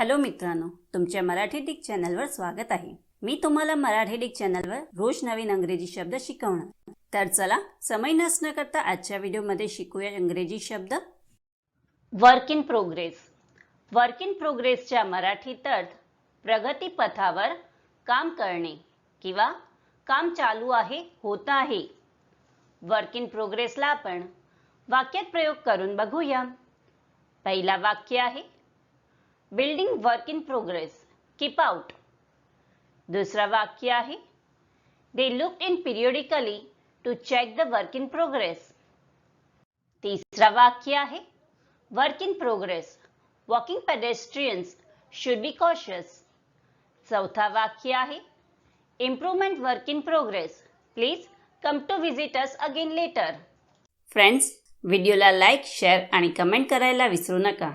Hello मित्रांनो तुमच्या Marathi Dick चॅनलवर स्वागत आहे. मी तुम्हाला मराठी डिक चॅनलवर रोज नवीन इंग्रजी शब्द शिकवणार. तर चला समय नसणं करता आजच्या व्हिडिओमध्ये शिकूया इंग्रजी शब्द. Work in progress work in प्रोग्रेसच्या मराठीत अर्थ प्रगतीपथावर काम करणे किंवा काम चालू आहे होत आहे. वर्क इन प्रोग्रेसला आपण वाक्यात प्रयोग करून बघूया. पहिला वाक्य आहे building work in progress keep out दुसरा वाक्य आहे. They look in periodically to check the work in progress तिसरा वाक्य आहे. Work in progress walking pedestrians should be cautious चौथा वाक्य आहे. Improvement work in progress please come to visit us again later friends व्हिडिओला लाईक शेअर आणि comment करायला विसरू नका.